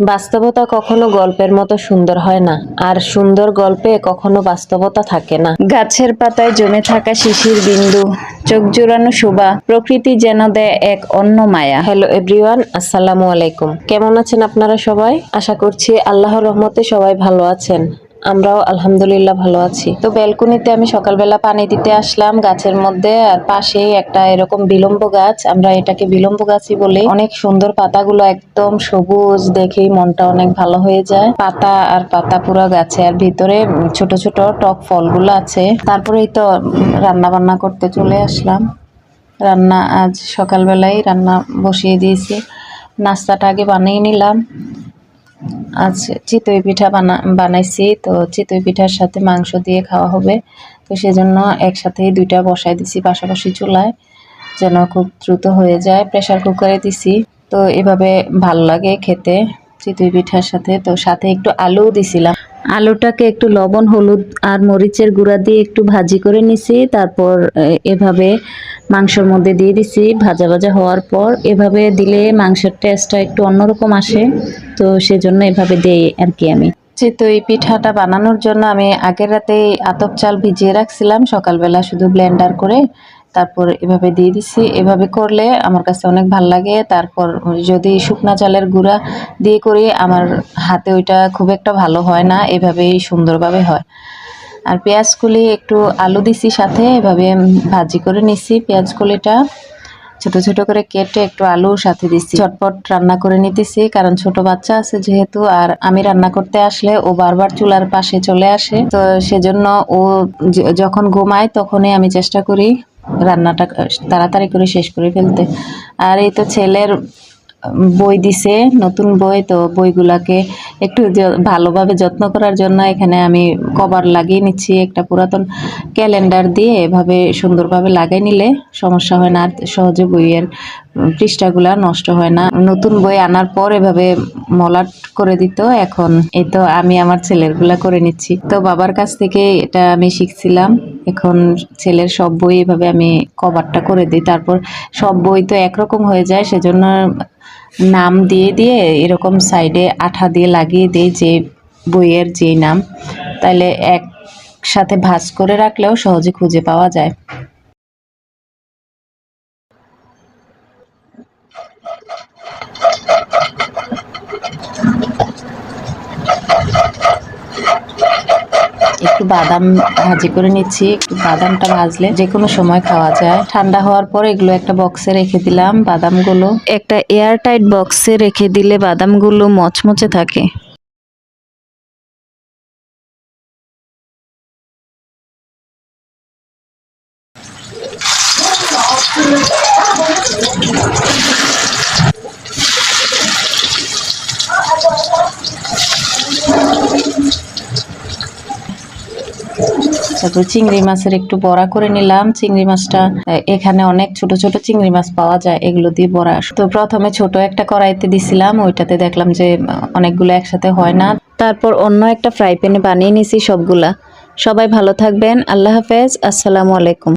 বাস্তবতা কখনো গল্পের মতো সুন্দর হয় না আর সুন্দর গল্পে কখনো বাস্তবতা থাকে না। গাছের পাতায় জমে থাকা শিশির বিন্দু চোখ জোড়ানো শোভা প্রকৃতি যেন দেয় এক অন্য মায়া। হ্যালো এভরিওয়ান আসসালামু আলাইকুম। কেমন আছেন আপনারা সবাই? আশা করছি আল্লাহর রহমতে সবাই ভালো আছেন। আমরাও আলহামদুলিল্লাহ ভালো আছি। তো ব্যালকনিতে আমি সকালবেলা পানি দিতে আসলাম, গাছের মধ্যে, আর পাশেই একটা এরকম বিলম্ব গাছ, আমরা এটাকে বিলম্ব গাছই বলি। অনেক সুন্দর পাতাগুলো একদম সবুজ, দেখেই মনটা অনেক ভালো হয়ে যায়। পাতা আর পাতা পুরো গাছে, আর ভিতরে ছোট ছোট টক ফলগুলো আছে। তারপরেই তো রান্না বান্না করতে চলে আসলাম। রান্না আজ সকালবেলায় রান্না বসিয়ে দিয়েছি। নাস্তাটা আগে বানিয়ে নিলাম। আজ চিতই পিঠা বানা, বানাইছি। তো চিতই পিঠার সাথে মাংস দিয়ে খাওয়া হবে। তো সেজন্য একসাথেই দুইটা বসাই দিছি পাশাপাশি চুলায়, যেন খুব দ্রুত হয়ে যায়। প্রেশার কুকারে দিছি। তো এভাবে ভালো লাগে খেতে চিতই পিঠার সাথে। তো সাথে একটু আলুও দিছিলাম। আলুটাকে একটু লবণ, হলুদ আর মরিচের গুঁড়া দিয়ে একটু ভাজি করে নিছি। তারপর এভাবে মাংসের মধ্যে দিয়ে দিছি। ভাজা ভাজা হওয়ার পর এভাবে দিলে মাংসের টেস্টটা একটু অন্যরকম আসে। তো সেজন্য এভাবে দেই আর কি আমি। তো এই পিঠাটা বানানোর জন্য আমি আগের রাতেই আতপ চাল ভিজিয়ে রাখছিলাম। সকালবেলা শুধু ব্লেন্ডার করে তারপর এভাবে দিয়ে দিছি। এভাবে করলে আমার কাছে অনেক ভালো লাগে। তারপর যদি শুকনা চালের গুঁড়া দিয়ে করি, আমার হাতে ওইটা খুব একটা ভালো হয় না। এভাবেই সুন্দরভাবে হয়। আর পেঁয়াজ কুলি একটু আলু দিছি সাথে, এভাবে ভাজি করে নিছি পেঁয়াজ কুলিটা ছোট ছোট করে কেটে একটু আলু সাথে দিচ্ছি চটপট রান্না করে নিতেছি, কারণ ছোট বাচ্চা আছে যেহেতু, আর আমি রান্না করতে আসলে ও বারবার চুলার পাশে চলে আসে। তো সেজন্য ও যখন ঘুমায় তখনই আমি চেষ্টা করি রান্নাটা তাড়াতাড়ি করে শেষ করে ফেলতে। আর এই তো ছেলের বই দিছে, নতুন বই, তো বইগুলাকে একটু ভালোভাবে যত্ন করার জন্য এখানে আমি কভার লাগিয়ে নিচ্ছি একটা পুরাতন ক্যালেন্ডার দিয়ে, এভাবে সুন্দরভাবে লাগাই নিলে সমস্যা হয় না আর সহজে বইয়ের পৃষ্ঠাগুলা নষ্ট হয় না। নতুন বই আনার পর এভাবে মলাট করে দিত, এখন এই তো আমি আমার ছেলেরগুলা করে নিচ্ছি। তো বাবার কাছ থেকে এটা আমি শিখছিলাম, এখন ছেলের সব বই এভাবে আমি কভারটা করে দিই। তারপর সব বই তো একরকম হয়ে যায়, সেজন্য নাম দিয়ে দিয়ে এরকম সাইডে আঠা দিয়ে লাগিয়ে দিই যে বইয়ের যে নাম। তাহলে একসাথে ভাঁজ করে রাখলেও সহজে খুঁজে পাওয়া যায়। একটু বাদাম ভাজি করে নিচ্ছি। একটু বাদামটা ভাজলে যে কোনো সময় খাওয়া যায়। ঠান্ডা হওয়ার পর এগুলো একটা বক্সে রেখে দিলাম বাদামগুলো। একটা এয়ার টাইট বক্সে রেখে দিলে বাদামগুলো মচমচে থাকে। তারপর চিংড়ি মাছের একটু বড়া করে নিলাম। চিংড়ি মাছটা এখানে অনেক ছোট ছোট চিংড়ি মাছ পাওয়া যায়, এগুলো দিয়ে বড়া। তো প্রথমে ছোট একটা কড়াইতে দিছিলাম, ওইটাতে দেখলাম যে, অনেকগুলো একসাথে হয় না। তারপর অন্য একটা ফ্রাই প্যানে বানিয়ে নিছি সবগুলা। সবাই ভালো থাকবেন, আল্লাহ হাফেজ, আসসালামু আলাইকুম।